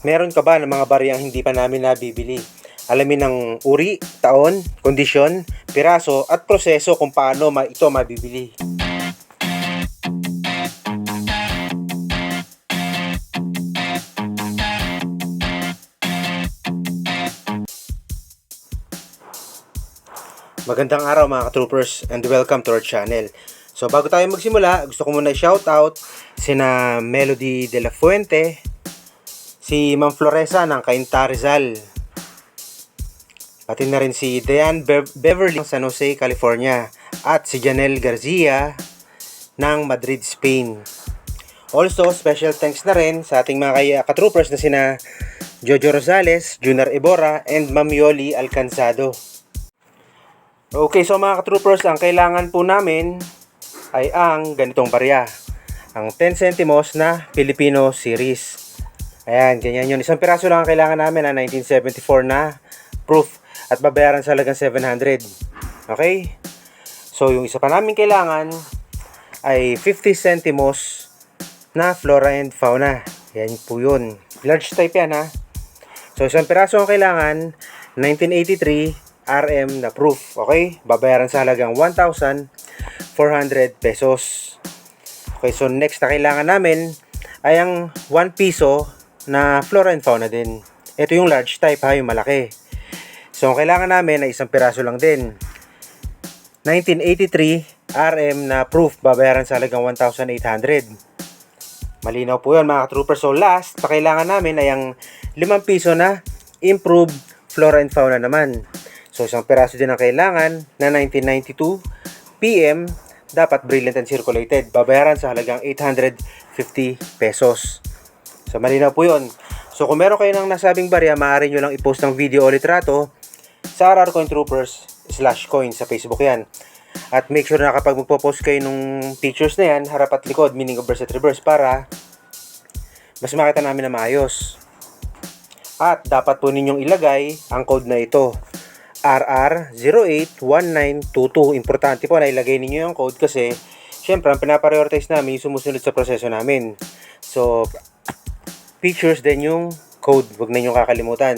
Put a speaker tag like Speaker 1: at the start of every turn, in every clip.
Speaker 1: Meron ka ba ng mga bariyang hindi pa namin nabibili? Alamin ng uri, taon, kondisyon, piraso at proseso kung paano ito mabibili. Magandang araw mga ka-troopers and welcome to our channel. So bago tayo magsimula, gusto ko muna i-shout out sina Melody De La Fuente, si Ma'am Floresa ng Cainta Rizal, pati na rin si Diane Be- Beverly ng San Jose, California, at si Janelle Garcia ng Madrid, Spain. Also, special thanks na rin sa ating mga ka-troopers na sina Jojo Rosales, Junar Ebora, and Ma'am Yoli Alcanzado. Okay, so mga ka-troopers, ang kailangan po namin ay ang ganitong barya. Ang 10 centimos na Filipino series. Ayan, ganyan yun. Isang piraso lang ang kailangan namin na 1974 na proof at babayaran sa halagang 700. Okay? So, yung isa pa namin kailangan ay 50 centimos na flora and fauna. Yan po yun. Large type yan ha. So, isang piraso ang kailangan, 1983 RM na proof. Okay? Babayaran sa halagang 1,400 pesos. Okay, so next na kailangan namin ay ang 1 piso na flora and fauna din. Ito yung large type ha, yung malaki. So, ang kailangan namin ay isang piraso lang din. 1983 RM na proof, babayaran sa halagang 1,800. Malinaw po yun mga ka-trooper. So last, na kailangan namin ay ang 5 piso na improved flora and fauna naman. So isang peraso din ang kailangan na 1992 PM dapat brilliant and circulated. Babayaran sa halagang 850 pesos. So malinaw po yun. So kung meron kayo ng nasabing barya, maaari nyo lang i-post ng video o litrato sa RR Coin Troopers slash coin sa Facebook yan. At make sure na kapag magpo-post kayo ng pictures na yan, harap at likod, meaning reverse at reverse, para mas makita namin na maayos. At dapat po ninyong ilagay ang code na ito. RR081922. Importante po na ilagay ninyo yung code kasi syempre ang pinaprioritize namin yung sumusunod sa proseso namin. So, pictures din yung code. Huwag na nyo kakalimutan.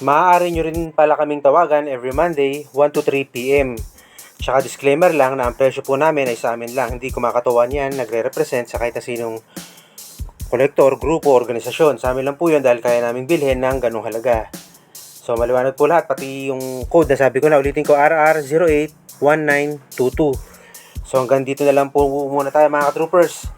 Speaker 1: Maaari nyo rin pala kaming tawagan every Monday, 1 to 3 p.m. Tsaka disclaimer lang na ang presyo po namin ay sa amin lang. Hindi kumakatuwan yan, nagre-represent sa kahit na sinong kolektor, grupo, organisasyon. Sa amin lang po yun dahil kaya namin bilhin ng ganong halaga. So maliwanag po lahat, pati yung code na sabi ko na, ulitin ko, RR081922. So hanggang dito na lang po muna tayo mga troopers.